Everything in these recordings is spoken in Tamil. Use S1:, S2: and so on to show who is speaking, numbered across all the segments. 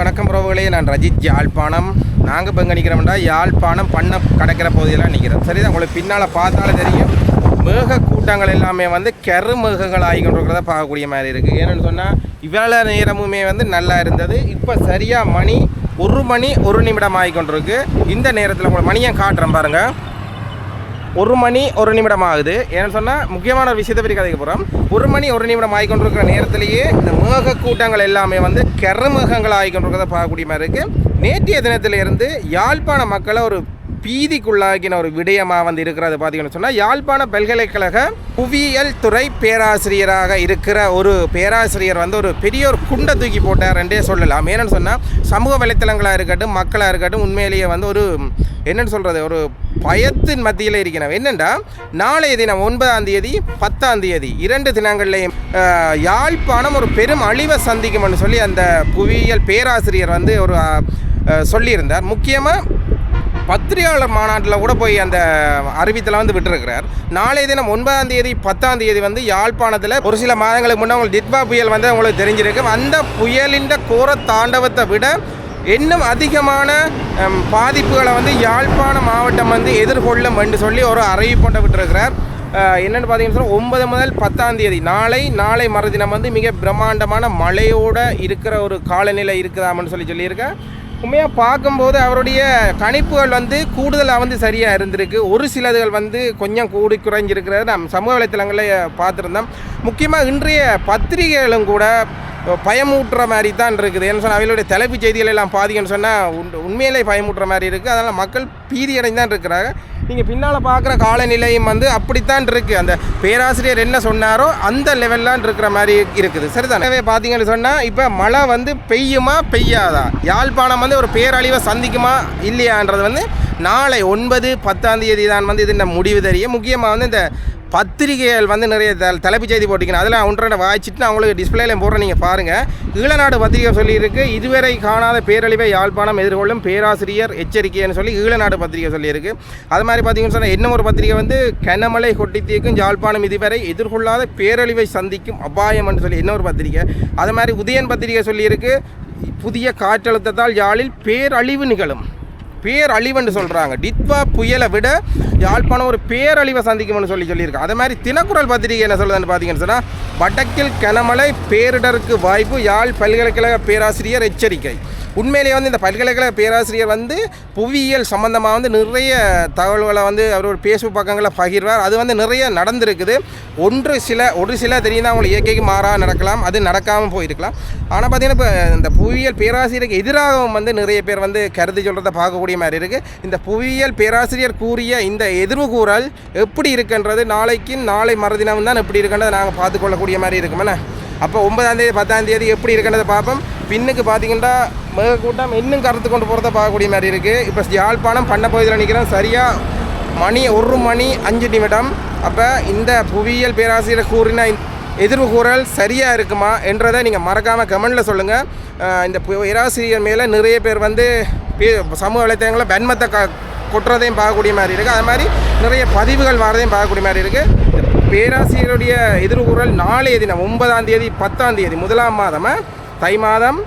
S1: வணக்கம் உறவுகளே நான் ரஜித் யாழ்ப்பாணம். நாங்கள் இப்போ எங்கே நிற்கிறோம்டா யாழ்ப்பாணம் பண்ண கடற்கிற பகுதியெல்லாம் நிற்கிறோம் சரிதான் உங்களுக்கு பின்னால் பார்த்தாலே தெரியும். மேக கூட்டங்கள் எல்லாமே வந்து கரு மேகங்கள் ஆகிக்கொண்டிருக்கிறத பார்க்கக்கூடிய மாதிரி இருக்குது ஏன்னு சொன்னால் இவ்வளோ நேரமுமே வந்து நல்லா இருந்தது. இப்போ சரியாக மணி ஒரு மணி ஒரு நிமிடம் ஆகிக்கொண்டிருக்கு. இந்த நேரத்தில் உங்களுக்கு மணியை காட்டுறேன் பாருங்கள் ஒரு மணி ஒரு நிமிடம் ஆகுது ஏன்னு சொன்னால் முக்கியமான ஒரு விஷயத்தை பற்றி கதைக்க போகிறோம் ஒரு மணி ஒரு நிமிடம் ஆகிக்கொண்டிருக்கிற நேரத்திலேயே இந்த மேக கூட்டங்கள் எல்லாமே வந்து கெரமேகங்கள் ஆகிக்கொண்டிருக்கிறத பார்க்கக்கூடிய மாதிரி இருக்குது நேற்றைய தினத்திலிருந்து யாழ்ப்பாண மக்களை ஒரு பீதிக்குள்ளாக்கின ஒரு விடயமாக வந்து இருக்கிறது பார்த்தீங்கன்னு சொன்னால் யாழ்ப்பாண பல்கலைக்கழக புவியியல் துறை பேராசிரியராக இருக்கிற ஒரு பேராசிரியர் வந்து ஒரு பெரிய ஒரு குண்டை தூக்கி போட்டார் ரெண்டே சொல்லலாம். ஏன்னு சொன்னால் சமூக வலைத்தளங்களாக இருக்கட்டும் மக்களாக இருக்கட்டும் உண்மையிலேயே வந்து ஒரு என்னென்னு சொல்கிறது ஒரு பயத்தின் மத்தியில் இருக்கிறோம் என்னென்னா நாளைய தினம் ஒன்பதாம் தேதி பத்தாம் தேதி இரண்டு தினங்கள்லையும் யாழ்ப்பாணம் ஒரு பெரும் அழிவை சந்திக்கும்னு சொல்லி அந்த புவியியல் பேராசிரியர் வந்து ஒரு சொல்லியிருந்தார். முக்கியமாக பத்திரிகையாளர் மாநாட்டில் கூட போய் அந்த அறிவித்தலை வந்து விட்டுருக்கிறார். நாளைய தினம் ஒன்பதாம் தேதி பத்தாம் தேதி வந்து யாழ்ப்பாணத்தில் ஒரு சில மாதங்களுக்கு முன்னே உங்களுக்கு டிட்பா புயல் வந்து உங்களுக்கு தெரிஞ்சிருக்கு அந்த புயலின் கோர தாண்டவத்தை விட இன்னும் அதிகமான பாதிப்புகளை வந்து யாழ்ப்பாண மாவட்டம் வந்து எதிர்கொள்ளும் என்று சொல்லி ஒரு அறிவிப்பொண்டை விட்டுருக்கிறார். அஹ், என்னென்னு பார்த்தீங்கன்னு ஒன்பது முதல் பத்தாம் தேதி நாளை நாளை மறுதினம் வந்து மிக பிரம்மாண்டமான மழையோடு இருக்கிற ஒரு காலநிலை இருக்குதாமன்னு சொல்லி சொல்லியிருக்கேன் உண்மையாக பார்க்கும்போது அவருடைய கணிப்புகள் வந்து கூடுதலாக வந்து சரியாக இருந்திருக்கு. ஒரு சிலதுகள் வந்து கொஞ்சம் கூடி குறைஞ்சிருக்கிறது. நம் சமூக வலைத்தளங்களில் பார்த்துருந்தோம். முக்கியமாக இன்றைய பத்திரிகைகளும் கூட பயமூட்டுற மாதிரி தான் இருக்குது. ஏன்னு சொன்னால் அவங்களுடைய தலைப்புச் செய்திகள் எல்லாம் பாதிக்கன்னு சொன்னால் உண் உண்மையிலே பயமூட்டுற மாதிரி இருக்குது அதனால் மக்கள் பீதி அடைந்து தான் இருக்கிறாங்க. நீங்கள் பின்னால் பார்க்குற காலநிலையும் வந்து அப்படித்தான் இருக்குது அந்த பேராசிரியர் என்ன சொன்னாரோ அந்த லெவல்லாம் இருக்கிற மாதிரி இருக்குது. சரிதான்? எனவே பார்த்தீங்கன்னு சொன்னால் இப்போ மழை வந்து பெய்யுமா பெய்யாதா? யாழ்ப்பாணம் வந்து ஒரு பேரழிவை சந்திக்குமா இல்லையான்றது வந்து நாளை ஒன்பது பத்தாம் தேதி தான் வந்து இது முடிவு தெரியும். முக்கியமாக வந்து இந்த பத்திரிகைகள் வந்து நிறைய த தலைப்புச் செய்தி போட்டிக்கணும் அதில் ஒன்றரை வாய்ச்சிட்டு நான் உங்களுக்கு டிஸ்பிளேல போடுறேன் நீங்கள் பாருங்கள் ஈழநாடு பத்திரிகை சொல்லியிருக்கு. இதுவரை காணாத பேரழிவை யாழ்ப்பாணம் எதிர்கொள்ளும் பேராசிரியர் எச்சரிக்கைன்னு சொல்லி ஈழநாடு பத்திரிகை சொல்லியிருக்கு. அது மாதிரி பார்த்தீங்கன்னு சொன்னால் இன்னும் ஒரு பத்திரிகை வந்து கனமலை கொட்டி தீர்க்கும் யாழ்ப்பாணம் இதுவரை எதிர்கொள்ளாத பேரழிவை சந்திக்கும் அபாயம்னு சொல்லி இன்னொரு பத்திரிகை. அது மாதிரி உதயன் பத்திரிகை சொல்லியிருக்கு. புதிய காற்றழுத்தத்தால் யாழில் பேரழிவு நிகழும். பேரழிவுன்னு சொல்கிறாங்க டித்வா புயலை விட யாழ்ப்பாணம் ஒரு பேரழிவை சந்திக்கும்னு சொல்லி சொல்லியிருக்கு அதே மாதிரி தினக்குரல் பத்திரிகை என்ன சொல்லுதுன்னு பார்த்தீங்கன்னு சொன்னால் வடக்கில் கனமழை பேரிடருக்கு வாய்ப்பு யாழ் பல்கலைக்கழக பேராசிரியர் எச்சரிக்கை. உண்மையிலேயே வந்து இந்த பல்கலைக்கழக பேராசிரியர் வந்து புவியியல் சம்மந்தமாக வந்து நிறைய தகவல்களை வந்து அவரோட பேஸ்புக் பக்கங்களை பகிர்வார். அது வந்து நிறைய நடந்திருக்குது. ஒன்று சில ஒரு சில தெரியுது அவங்களை அவங்களுக்கு இயற்கைக்கு மாறாக நடக்கலாம் அது நடக்காமல் போயிருக்கலாம். ஆனால் பார்த்தீங்கன்னா இப்போ இந்த புவியியல் பேராசிரியருக்கு எதிராகவும் வந்து நிறைய பேர் வந்து கருதி சொல்கிறத பார்க்கக்கூடிய மாதிரி இருக்குது இந்த புவியியல் பேராசிரியர் கூறிய இந்த எதிர்வு கூறல் எப்படி இருக்குன்றது நாளைக்கு நாளை மறுதினம் தான் எப்படி இருக்குன்றதை நாங்கள் பார்த்துக்கொள்ளக்கூடிய மாதிரி இருக்குமெண்ணே அப்போ ஒன்பதாம் தேதி பத்தாம் தேதி எப்படி இருக்குன்றதை பார்ப்போம். பின்னுக்கு பார்த்தீங்கன்னா மிக கூட்டம். இன்னும் கருத்து கொண்டு போகிறத பார்க்கக்கூடிய மாதிரி இருக்குது இப்போ யாழ்ப்பாணம் பண்ண பகுதியில் நிற்கிறோம் சரியாக மணி ஒரு மணி அஞ்சு நிமிடம். அப்போ இந்த புவியியல் பேராசிரியர் கூறின எதிர்வு கூறல் சரியாக இருக்குமா என்றதை நீங்கள் மறக்காமல் கமெண்டில் சொல்லுங்கள் இந்த பேராசிரியர் மேலே நிறைய பேர் வந்து பே- சமூக வலைத்தளங்களில் வன்மத்தை க கொட்டுறதையும் பார்க்கக்கூடிய மாதிரி இருக்குது அது மாதிரி நிறைய பதிவுகள் வரதையும் பார்க்கக்கூடிய மாதிரி இருக்குது பேராசிரியருடைய எதிர்கூறல் நாளைய தினம் ஒன்பதாம் தேதி பத்தாம் தேதி முதலாம் மாதம் தை மாதம்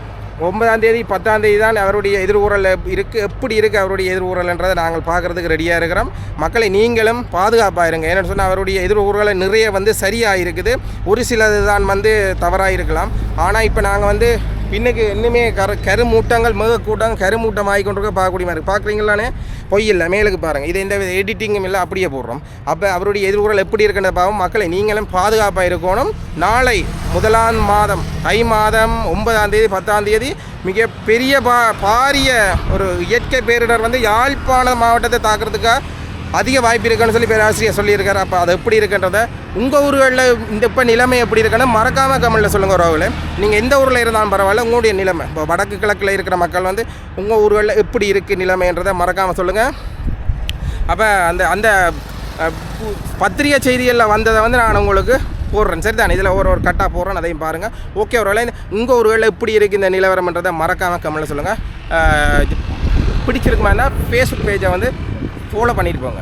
S1: ஒன்பதாம் தேதி பத்தாம் தேதி தான் அவருடைய எதிர்கூறல் இருக்குது எப்படி இருக்குது அவருடைய எதிர்கூறல்ன்றதை நாங்கள் பார்க்குறதுக்கு ரெடியாக இருக்கிறோம். மக்களை நீங்களும் பாதுகாப்பாக இருங்க. ஏன்னு சொன்னால் அவருடைய எதிர்கூறலை நிறைய வந்து சரியாக இருக்குது ஒரு சிலது தான் வந்து தவறாக இருக்கலாம் ஆனால் இப்போ நாங்கள் வந்து பின்னுக்கு இன்னுமே கரு கருமூட்டங்கள் மிக கூட்டம் கருமூட்டம் ஆகி கொண்டிருக்க பார்க்கக்கூடிய மாதிரி பார்க்குறீங்களானே பொய் இல்லை. மேலுக்கு பாருங்கள் இது எந்த வித எடிட்டிங்கும் இல்லை அப்படியே போடுறோம். அப்போ அவருடைய எதிர்குறல் எப்படி இருக்குன்றத பாவம்? மக்களை நீங்களும் பாதுகாப்பாக இருக்கணும். நாளை முதலாம் மாதம் தை மாதம் ஒன்பதாம் தேதி பத்தாம் தேதி மிக பெரிய பா பாரிய ஒரு இயற்கை பேரிடர் வந்து யாழ்ப்பாண மாவட்டத்தை தாக்குறதுக்காக அதிக வாய்ப்பு இருக்குன்னு சொல்லி பேராசிரியர் சொல்லியிருக்காரு. அப்போ அது எப்படி இருக்குன்றத உங்கள் ஊர்களில் இந்த இப்போ நிலைமை எப்படி இருக்குன்னு மறக்காமல் கமெண்டில் சொல்லுங்கள் உறவுகளே நீங்கள் எந்த ஊரில் இருந்தாலும் பரவாயில்ல உங்களுடைய நிலைமை. இப்போ வடக்கு கிழக்கில் இருக்கிற மக்கள் வந்து உங்கள் ஊர்களில் எப்படி இருக்குது நிலைமைன்றதை மறக்காமல் சொல்லுங்கள் அப்போ அந்த அந்த பத்திரிகை செய்திகளில் வந்ததை வந்து நான் உங்களுக்கு போடுறேன். சரி தான் இதில் ஒரு ஒரு கட்டாக போடுறேன் அதையும் பாருங்கள் ஓகே ஒரு உங்கள் ஊர்களில் எப்படி இருக்குது இந்த நிலவரம்ன்றதை மறக்காமல் கமெண்டில் சொல்லுங்கள் பிடிச்சிருக்குமா இருந்தால் ஃபேஸ்புக் பேஜை வந்து ஃபாலோ பண்ணிட்டு போங்க.